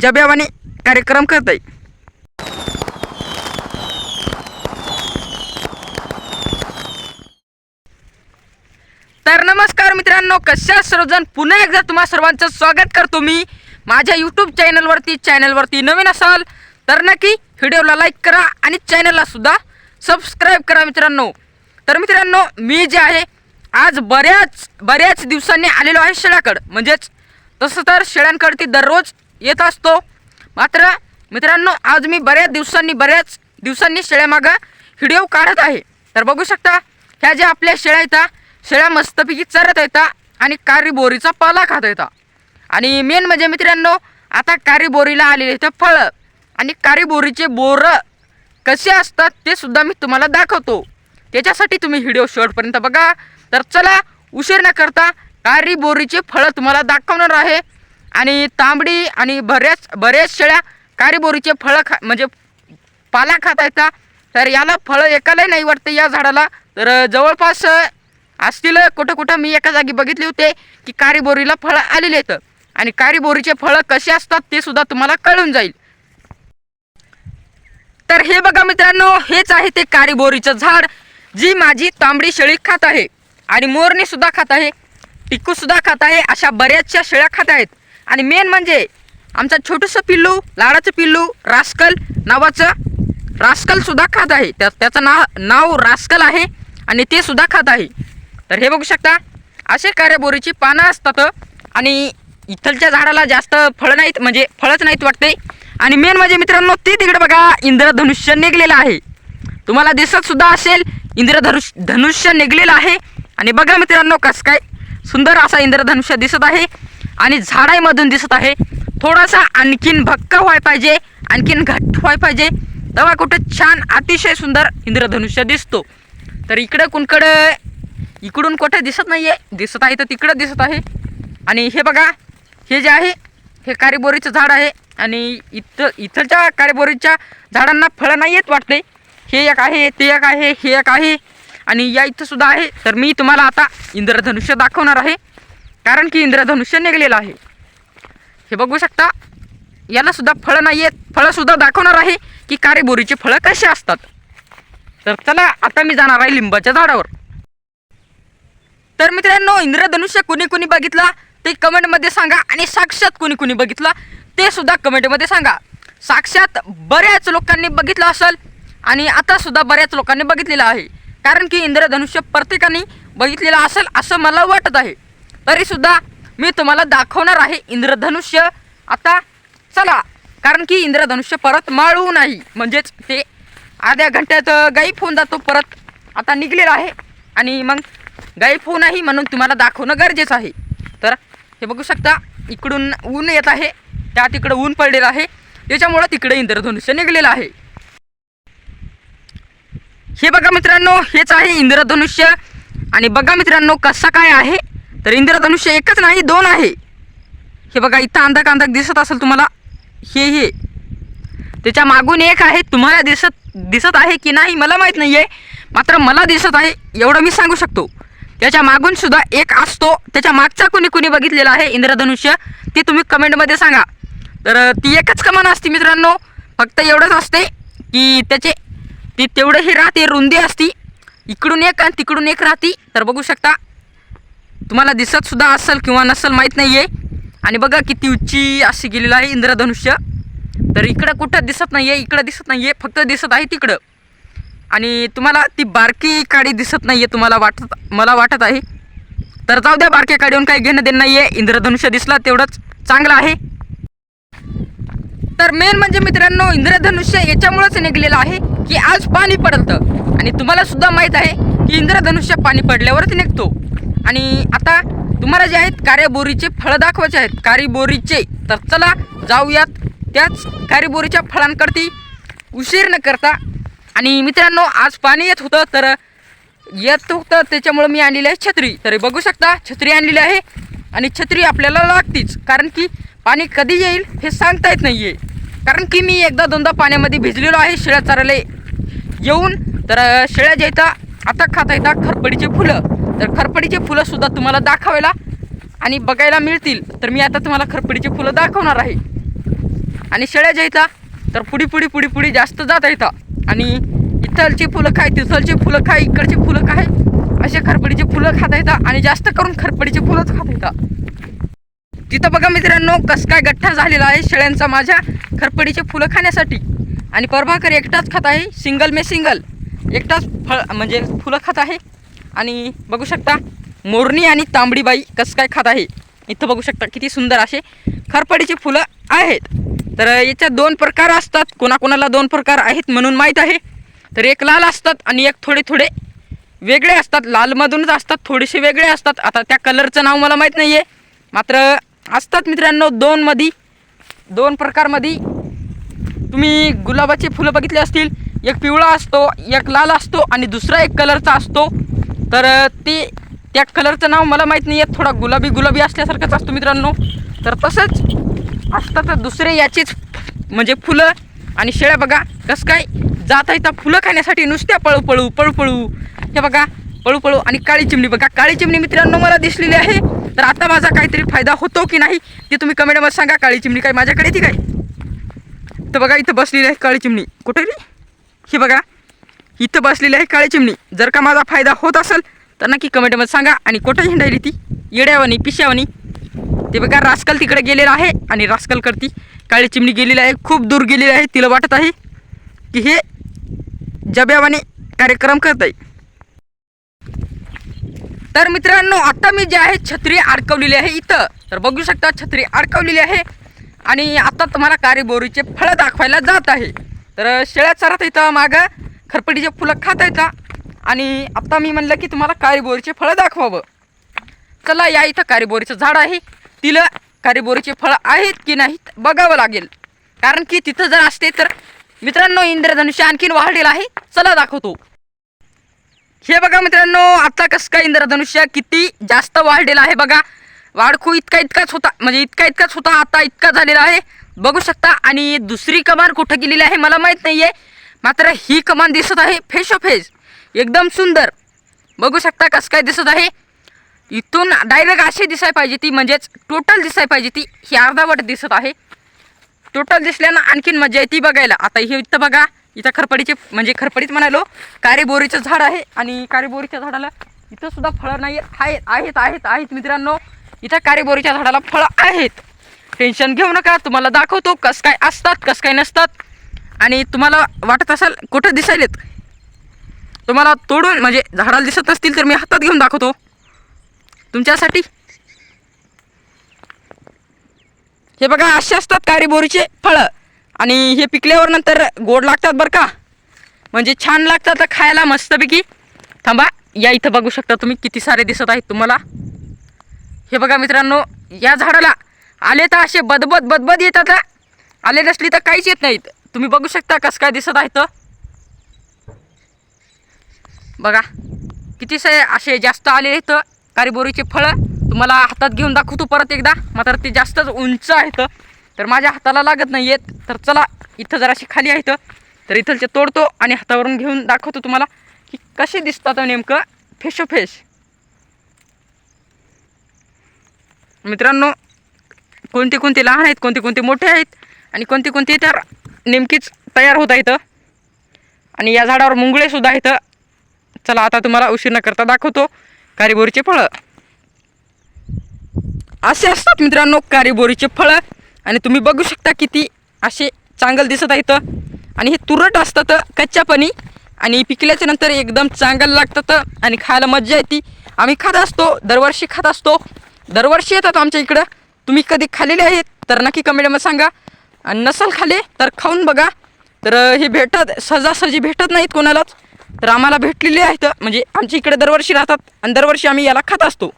जब्यावाने कार्यक्रम करत आहे तर नमस्कार मित्रांनो कशा सर्वजण? पुन्हा एकदा तुम्हा सर्वांचं स्वागत करतो मी. माझ्या यूट्यूब चॅनलवरती चॅनलवरती नवीन असाल तर नक्की व्हिडिओला लाईक करा आणि चॅनलला सुद्धा सबस्क्राईब करा मित्रांनो. तर मित्रांनो मी जे आहे आज बऱ्याच बऱ्याच दिवसांनी आलेलो आहे शेळ्याकडं. म्हणजेच तसं तर शेळ्यांकडती दररोज येत असतो. मात्र मित्रांनो आज मी बऱ्याच दिवसांनी बऱ्याच दिवसांनी शेळ्यामागं व्हिडिओ काढत आहे. तर बघू शकता ह्या ज्या आपल्या शेळ्या येतात शेळ्या मस्तपैकी चरत येतात आणि कारी बोरीचा पाला खात येतात आणि मेन म्हणजे मित्रांनो आता कारी बोरीला आलेले इथं फळं. आणि कारी बोरीचे बोरं कसे असतात ते सुद्धा मी तुम्हाला दाखवतो. त्याच्यासाठी तुम्ही व्हिडिओ शेवटपर्यंत बघा. तर चला उशीर न करता कारी बोरीचे फळं तुम्हाला दाखवणार आहे. आणि तांबडी आणि बऱ्याच बऱ्याच शेळ्या कारीबोरीचे फळं खा म्हणजे पाला खाता येतात तर याला फळं एकालाही नाही वाटतं या झाडाला. तर जवळपास असतील कुठं कुठं मी एका जागी बघितले होते की कारीबोरीला फळं आलेले आहेत. आणि कारीबोरीचे फळं कसे असतात ते सुद्धा तुम्हाला कळून जाईल. तर हे बघा मित्रांनो हेच आहे ते कारीबोरीचं झाड जी माझी तांबडी शेळी खात आहे. आणि मोरणी सुद्धा खात आहे टिक्कू सुद्धा खात आहे अशा बऱ्याचशा शेळ्या खात आहेत. आणि मेन म्हणजे आमचा छोटंसं पिल्लू लाडाचं पिल्लू रास्कल नावाचं. रास्कल सुद्धा खात आहे. त्या त्याचं नाव नाव रास्कल आहे आणि ते सुद्धा खात आहे. तर हे बघू शकता असे कार्याबोरीची पानं असतात आणि इथलच्या झाडाला जास्त फळं नाहीत म्हणजे फळच नाहीत वाटते. आणि मेन म्हणजे मित्रांनो ते तिकडे बघा इंद्रधनुष्य निघलेलं आहे. तुम्हाला दिसत सुद्धा असेल इंद्रधनुष धनुष्य निघलेलं आहे. आणि बघा मित्रांनो कसं काय सुंदर असा इंद्रधनुष्य दिसत आहे. आणि झाडामधून दिसत आहे. थोडासा आणखीन भक्क व्हाय पाहिजे आणखीन घट्ट व्हाय पाहिजे. तेव्हा कुठं छान अतिशय सुंदर इंद्रधनुष्य दिसतो. तर इकडं कुणकडं इकडून कुठं दिसत नाही आहे दिसत आहे तर तिकडं दिसत आहे. आणि हे बघा हे जे आहे हे कारीबोरीचं झाड आहे. आणि इथं इथलच्या कारिबोरीच्या झाडांना फळं नाही येत वाटते. हे एक आहे ते एक आहे हे एक आहे. आणि या इथं सुद्धा आहे. तर मी तुम्हाला आता इंद्रधनुष्य दाखवणार आहे. कारण की इंद्रधनुष्य निघलेलं आहे. हे बघू शकता याला सुद्धा फळं नाही आहेत फळंसुद्धा दाखवणार आहे की कारेबोरीचे फळं कशी असतात. तर चला आता मी जाणार आहे लिंबाच्या झाडावर. तर मित्रांनो इंद्रधनुष्य कुणी कुणी बघितला? ते कमेंटमध्ये सांगा आणि साक्षात कुणी कुणी बघितला? ते सुद्धा कमेंटमध्ये सांगा. साक्षात बऱ्याच लोकांनी बघितलं असेल आणि आता सुद्धा बऱ्याच लोकांनी बघितलेलं आहे. कारण की इंद्रधनुष्य प्रत्येकाने बघितलेलं असेल असं मला वाटत आहे. तरीसुद्धा मी तुम्हाला दाखवणार आहे इंद्रधनुष्य. आता चला कारण की इंद्रधनुष्य परत माळू नाही. म्हणजेच ते अर्ध्या घंट्यात गायब होऊन जातो परत आता निघलेला आहे. आणि मग गायब होऊ नाही म्हणून तुम्हाला दाखवणं गरजेचं आहे. तर हे बघू शकता इकडून ऊन येत आहे त्या तिकडं ऊन पडलेलं आहे. त्याच्यामुळं तिकडे इंद्रधनुष्य निघलेलं आहे. हे बघा मित्रांनो हेच आहे इंद्रधनुष्य. आणि बघा मित्रांनो कसं काय आहे? तर इंद्रधनुष्य एकच नाही दोन आहे. हे बघा इथं अंधक अंधक दिसत असेल तुम्हाला हे हे. त्याच्या मागून एक आहे तुम्हाला दिसत दिसत आहे की नाही मला माहीत नाही आहे मात्र मला दिसत आहे एवढं मी सांगू शकतो. त्याच्या मागून सुद्धा एक असतो त्याच्या मागचा कुणी कुणी बघितलेला आहे इंद्रधनुष्य? ते तुम्ही कमेंटमध्ये सांगा. तर ती एकच कमान असते मित्रांनो फक्त एवढंच असते की त्याचे ती तेवढंही राहते रुंदी असती. इकडून एक आणि तिकडून एक राहती तर बघू शकता. तुम्हाला दिसत सुद्धा असेल किंवा नसेल माहीत नाही आहे आणि बघा किती उंची अशी गेलेलं आहे इंद्रधनुष्य. तर इकडं कुठं दिसत नाही आहे इकडं दिसत नाही आहे फक्त दिसत आहे तिकडं. आणि तुम्हाला ती बारकी काडी दिसत नाही आहे तुम्हाला वाटत मला वाटत आहे. तर जाऊ द्या बारक्या काडीहून काही घेणं देणं नाही आहे इंद्रधनुष्य दिसला तेवढंच चांगलं आहे. तर मेन म्हणजे मित्रांनो इंद्रधनुष्य याच्यामुळेच निघलेलं आहे की आज पाणी पडतं आणि तुम्हाला सुद्धा माहीत आहे की इंद्रधनुष्य पाणी पडल्यावरच निघतो. आणि आता तुम्हाला जे आहेत कारेबोरीचे फळं दाखवायचे आहेत. कारीबोरीचे. तर चला जाऊयात त्याच कारीबोरीच्या फळांकडती उशीर न करता. आणि मित्रांनो आज पाणी येत होतं तर येत होतं त्याच्यामुळं मी आणलेली आहे छत्री. तर बघू शकता छत्री आणलेली आहे आणि छत्री आपल्याला लागतीच. कारण की पाणी कधी येईल हे सांगता येत नाही आहे कारण की मी एकदा दोनदा पाण्यामध्ये भिजलेलो आहे शेळ्या चारायला येऊन. तर अ, शेळ्या ज्या आता खाता येतात खरपडीचे फुलं. तर खरपडीचे फुलं सुद्धा तुम्हाला दाखवायला आणि बघायला मिळतील. तर मी आता तुम्हाला खरपडीचे फुलं दाखवणार आहे. आणि शेळ्या जायचा इथं तर पुढी पुढी पुढी पुढी जास्त जाता येतं आणि इथलची फुलं काय तिथलची फुलं काय इकडची फुलं काय असे खरपडीचे फुलं खाता येतात आणि जास्त करून खरपडीचे फुलंच खाता येतात तिथं बघा मित्रांनो कस काय गठ्ठा झालेला आहे शेळ्यांचा माझ्या खरपडीचे फुलं खाण्यासाठी. आणि परभाकर एकटाच खात आहे सिंगल मे सिंगल. एकटाच फळ म्हणजे फुलं खात आहे. आणि बघू शकता मोरणी आणि तांबडीबाई कसं काय खात आहे. इथं बघू शकता किती सुंदर असे खरपडीचे फुलं आहेत. तर याच्यात दोन प्रकार असतात. कोणाकोणाला दोन प्रकार आहेत म्हणून माहीत आहे. तर एक लाल असतात आणि एक थोडे थोडे वेगळे असतात. लालमधूनच असतात थोडेसे वेगळे असतात. आता त्या कलरचं नाव मला माहीत नाही आहे मात्र असतात मित्रांनो दोनमध्ये दोन प्रकारमध्ये तुम्ही गुलाबाचे फुलं बघितले असतील. एक पिवळा असतो एक लाल असतो आणि दुसरा एक कलरचा असतो. तर ते त्या कलरचं नाव मला माहीत नाही आहे थोडा गुलाबी गुलाबी असल्यासारखंच असतो मित्रांनो. तर तसंच असतात दुसरे याचीच म्हणजे फुलं. आणि शेळ्या बघा कसं काय जात आहे तर फुलं खाण्यासाठी नुसत्या पळू पळू पळू पळू. हे बघा पळू पळू. आणि काळी चिमणी बघा. काळी चिमणी मित्रांनो मला दिसलेली आहे. तर आता माझा काहीतरी फायदा होतो की नाही ते तुम्ही कमेंटमध्ये सांगा. काळी चिमणी काय माझ्याकडे ती काय? तर बघा इथं बसलेली आहे काळी चिमणी. कुठे रे ही बघा. इथं बसलेली आहे काळी चिमणी. जर का माझा फायदा होत असेल तर नक्की कमेंटमध्ये सांगा. आणि कुठं हिंडायली ती? येड्यावानी पिशावानी? ते बघा रास्कल तिकडे गेलेलं आहे आणि रास्कल करती. काळी चिमणी गेलेली आहे खूप दूर गेलेली आहे. तिला वाटत आहे की हे जब्यावाने कार्यक्रम करत आहे तर मित्रांनो आता मी जे आहे छत्री अडकवलेली आहे इथं. तर बघू शकता छत्री अडकवलेली आहे. आणि आता तुम्हाला कारेबोरीचे फळं दाखवायला जात आहे. तर शेळ्या चरात इथं मागं. खरपटीचे फुलं खाता येतात आणि आता मी म्हणलं की तुम्हाला कारीबोरीचे फळं दाखवावं. चला या इथं कारीबोरीचं झाड आहे. तिला कारीबोरीचे फळं आहेत की नाहीत बघावं लागेल. कारण की तिथं जर असते तर मित्रांनो इंद्रधनुष्य आणखीन वाढलेलं आहे. चला दाखवतो. हे बघा मित्रांनो आता कसं काय इंद्रधनुष्य किती जास्त वाढलेलं आहे बघा. वाढखू इतका इतकाच होता. म्हणजे इतका इतकाच होता आता इतका झालेला आहे. बघू शकता. आणि दुसरी कमान कुठं गेलेली आहे मला माहीत नाही आहे मात्र ही कमान दिसत आहे फेस फेस एकदम सुंदर. बघू शकता कसं काय दिसत आहे. इथून डायरेक्ट अशी दिसायला पाहिजे ती म्हणजेच टोटल दिसायला पाहिजे ती. ही अर्धावट दिसत आहे. टोटल दिसल्यानं आणखीन मजा येते बघायला. आता हे इथं बघा. इथं खरपडीचे म्हणजे खरपडीत म्हणालो कारेबोरीचं झाड आहे आणि कारेबोरीच्या झाडाला इथं सुद्धा फळं नाही आहेत आहेत आहेत आहेत मित्रांनो. इथं कारेबोरीच्या झाडाला फळं आहेत. टेन्शन घेऊ नका. तुम्हाला दाखवतो कसं काय असतात कसं काय नसतात. आणि तुम्हाला वाटत असाल कुठं दिसायलेत? तुम्हाला तोडून म्हणजे झाडाला दिसत असतील तर मी हातात घेऊन दाखवतो. तुमच्यासाठी. हे बघा असे असतात कारीबोरीचे फळं. आणि हे पिकल्यावर नंतर गोड लागतात बरं का. म्हणजे छान लागतात तर खायला मस्तपैकी. थांबा या इथं बघू शकता तुम्ही किती सारे दिसत आहेत तुम्हाला. हे बघा मित्रांनो या झाडाला आले तर असे बदबद बदबद येतात आले नसली तर काहीच येत नाहीत. तुम्ही बघू शकता कसं काय दिसत आहे तर बघा किती से असे जास्त आले आहेत कारीबोरीचे फळं. तुम्हाला हातात घेऊन दाखवतो परत एकदा. मात्र ते जास्तच उंच आहेत तर माझ्या हाताला लागत नाही आहेत तर चला इथं जराशी खाली आहेत तर इथलचे तोडतो आणि हातावरून घेऊन दाखवतो तुम्हाला की कसे दिसतात हो नेमकं. फेशो फेश मित्रांनो कोणते कोणते लहान आहेत कोणते कोणते मोठे आहेत आणि कोणते कोणते तर नेमकीच तयार होत आहेत. आणि या झाडावर मुंगळेसुद्धा इथं चला आता तुम्हाला उशीर न करता दाखवतो. कारीबोरीचे फळं. असे असतात मित्रांनो कारीबोरीचे फळं. आणि तुम्ही बघू शकता किती असे चांगलं दिसत आहेत. आणि हे तुरट असतात कच्च्यापणी. आणि पिकल्याच्या नंतर एकदम चांगलं लागतात आणि खायला मज्जा येते. आम्ही खात असतो दरवर्षी खात असतो. दरवर्षी येतात आमच्या इकडं. तुम्ही कधी खाल्लेले आहेत? तर नक्की कमेंटमध्ये सांगा. आणि नसल खाले तर खाऊन बघा. तर हे भेटत सहजासहजी भेटत नाहीत कोणालाच. तर आम्हाला भेटलेली आहेत. म्हणजे आमच्या इकडे दरवर्षी राहतात आणि दरवर्षी आम्ही याला खात असतो.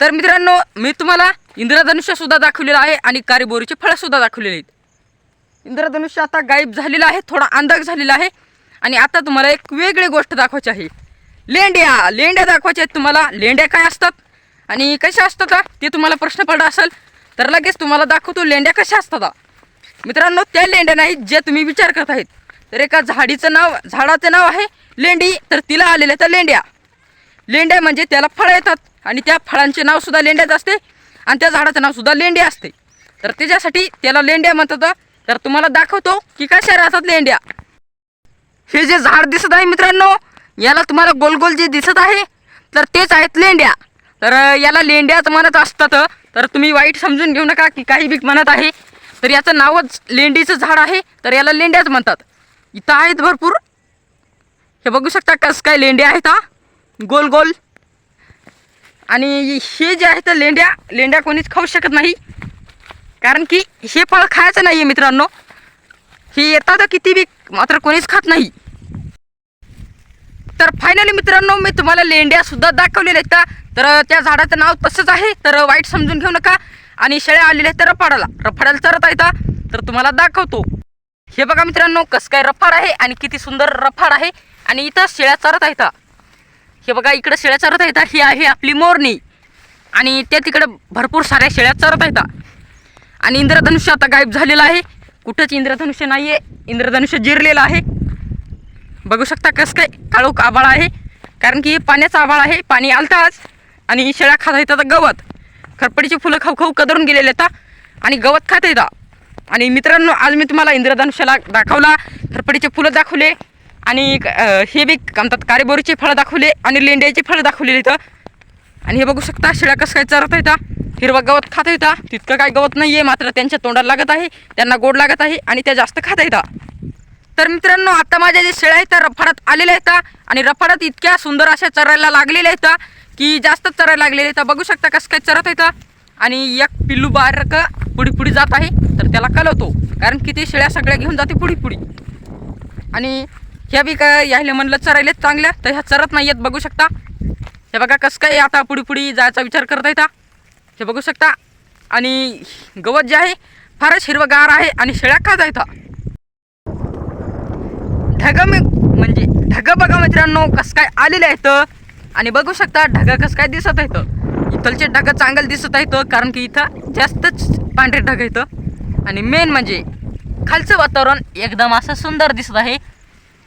तर मित्रांनो मी तुम्हाला इंद्रधनुष्य सुद्धा दाखवलेलं आहे आणि कारीबोरीचे फळंसुद्धा दाखवलेले आहेत. इंद्रधनुष्य आता गायब झालेलं आहे थोडा अंदाज झालेला आहे. आणि आता तुम्हाला एक वेगळी गोष्ट दाखवायची आहे. लेंड्या लेंड्या दाखवायच्या आहेत तुम्हाला. लेंड्या काय असतात? आणि कशा असतात? ते तुम्हाला प्रश्न पडला असेल. तर लगेच तुम्हाला दाखवतो लेंड्या कशा असतात. मित्रांनो त्या लेंड्या नाहीत जे तुम्ही विचार करत आहेत. तर एका झाडीचं नाव झाडाचं नाव आहे लेंडी तर तिला आलेल्या त्या लेंड्या. लेंड्या म्हणजे त्याला फळं येतात आणि त्या फळांचे नावसुद्धा लेंड्याच असते आणि त्या झाडाचं नावसुद्धा लेंड्या असते. तर त्याच्यासाठी त्याला लेंड्या म्हणतात. तर तुम्हाला दाखवतो की कशा राहतात लेंड्या. हे जे झाड दिसत आहे मित्रांनो याला तुम्हाला गोल गोल जे दिसत आहे तर तेच आहेत लेंड्या. तर याला लेंड्याच म्हणत असतात तर तुम्ही वाईट समजून घेऊ नका की काही बीक म्हणत आहे. तर याचं नावच लेंडीचं झाड आहे तर याला लेंड्याच म्हणतात. इथं आहेत भरपूर. हे बघू शकता कसं काय लेंड्या आहेत हा. गोल गोल. आणि हे जे आहे तर लेंड्या लेंड्या कोणीच खाऊ शकत नाही. कारण की हे फळ खायचं नाही आहे मित्रांनो. हे येतात किती बी मात्र कोणीच खात नाही. तर फायनली मित्रांनो मी तुम्हाला लेंड्या सुद्धा दाखवलेल्या आहेत का? तर त्या झाडाचं नाव तसंच आहे तर वाईट समजून घेऊ नका. आणि शेळ्या आलेल्या आहेत तर रफाडाला. रफाडाला चरत आहेत तर तुम्हाला दाखवतो. हे बघा मित्रांनो कसं काय रफाड आहे आणि किती सुंदर रफाड आहे. आणि इथं शेळ्या चरत आहेत. हे बघा इकडं शेळ्या चरत आहेत. ही आहे आपली मोरणी आणि त्या तिकडं भरपूर साऱ्या शेळ्या चरत आहेत. आणि इंद्रधनुष्य आता गायब झालेलं आहे. कुठंच इंद्रधनुष्य नाही आहे इंद्रधनुष्य जिरलेलं आहे. बघू शकता कसं काय काळोख आभाळ आहे. कारण की हे पाण्याचं आभाळ आहे. पाणी आलताच आणि शेळ्या खात येतात गवत. खरपडीची फुलं खाऊ खाऊ कदरून गेलेले आहेत आणि गवत खात येतात आणि मित्रांनो आज मी तुम्हाला इंद्रधनुष्याला दाखवला. खरपडीचे फुलं दाखवले. आणि हे बी म्हणतात कारेबोरीचे फळं दाखवले. आणि लेंड्याची फळं दाखवलेली इथं. आणि हे बघू शकता शेळ्या कसं काय चरत येतात हिरवा गवत खात येतात तितकं काय गवत नाही आहे मात्र त्यांच्या तोंडाला लागत आहे. त्यांना गोड लागत आहे. आणि त्या जास्त खात येतात तर मित्रांनो आता माझ्या जे शेळ्या आहेत त्या रफाडात आलेल्या आहेत आणि रफाडत इतक्या सुंदर अशा चरायला लागलेल्या आहेत की जास्त चरायला लागलेले आहेत बघू शकता कसं काय चरत येतं आणि एक पिल्लू बारक पुढी पुढी जात आहे तर त्याला कलवतो. कारण की ते शेळ्या सगळ्या घेऊन जाते पुढी पुढी आणि ह्या बी काय यायला म्हणलं चरायलेत चांगल्या तर ह्या चरत नाही आहेत बघू शकता. हे बघा कसं काय आता पुढी पुढी जायचा विचार करत येता हे. बघू शकता. आणि गवत जे आहे फारच हिरवगार आहे आणि शेळ्या खात जायचा ढग मी म्हणजे ढग बघा मित्रांनो कसं काय आलेले आहेत. आणि बघू शकता ढग कसं काय दिसत आहेत. इथलचे ढग चांगलं दिसत आहेत कारण की इथं जास्तच पांढरे ढग येतं आणि मेन म्हणजे खालचं वातावरण एकदम असं सुंदर दिसत आहे.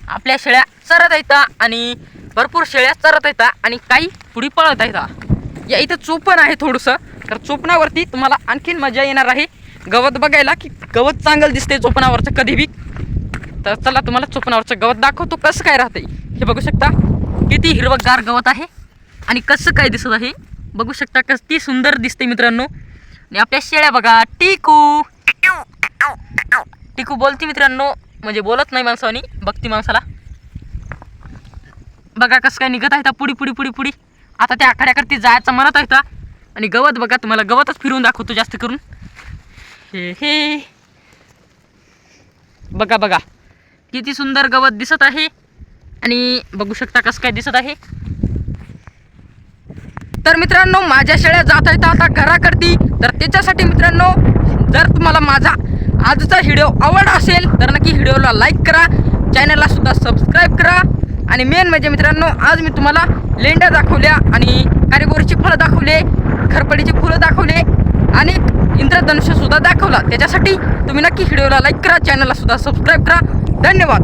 आपल्या शेळ्या चरत आहेत आणि भरपूर शेळ्या चरत आहेत आणि काही पुढे पळत आहेत. या इथं चोपण आहे थोडंसं. तर चोपणावरती तुम्हाला आणखीन मजा येणार आहे. गवत बघायला की गवत चांगलं दिसते चोपणावरचं कधी बी तर चला तुम्हाला चोपणावरचं गवत दाखवतो. कसं काय राहते हे बघू शकता? किती हिरवगार गवत आहे आणि कसं काय दिसत आहे? बघू शकता किती सुंदर दिसते मित्रांनो. आणि आपल्या शेळ्या बघा. टिकू. टिकू बोलते मित्रांनो. म्हणजे बोलत नाही माणसानी बघती माणसाला. बघा कसं काय निघत आहे पुढी पुढी पुढी पुढी. आता त्या आखाड्याकडे जायचं म्हणत आहे आणि गवत बघा तुम्हाला गवतच फिरवून दाखवतो जास्त करून. हे हे. बघा बघा. किती सुंदर गवत दिसत आहे. आणि बघू शकता कसं काय दिसत आहे. तर मित्रांनो माझ्या शेळ्या जात आहेत आता घराकडती. तर त्याच्यासाठी मित्रांनो जर तुम्हाला माझा आजचा व्हिडिओ आवड असेल तर नक्की व्हिडिओला लाईक करा. चॅनलला सुद्धा सबस्क्राईब करा. आणि मेन म्हणजे मित्रांनो आज मी तुम्हाला लेंड्या दाखवल्या आणि कारेगोरीची फळं दाखवले खरपडीची फुलं दाखवले आणि इंद्रधनुष्य सुद्धा दाखवला. त्याच्यासाठी तुम्ही नक्की व्हिडिओला लाईक करा. चॅनलला सुद्धा सबस्क्राईब करा. धन्यवाद.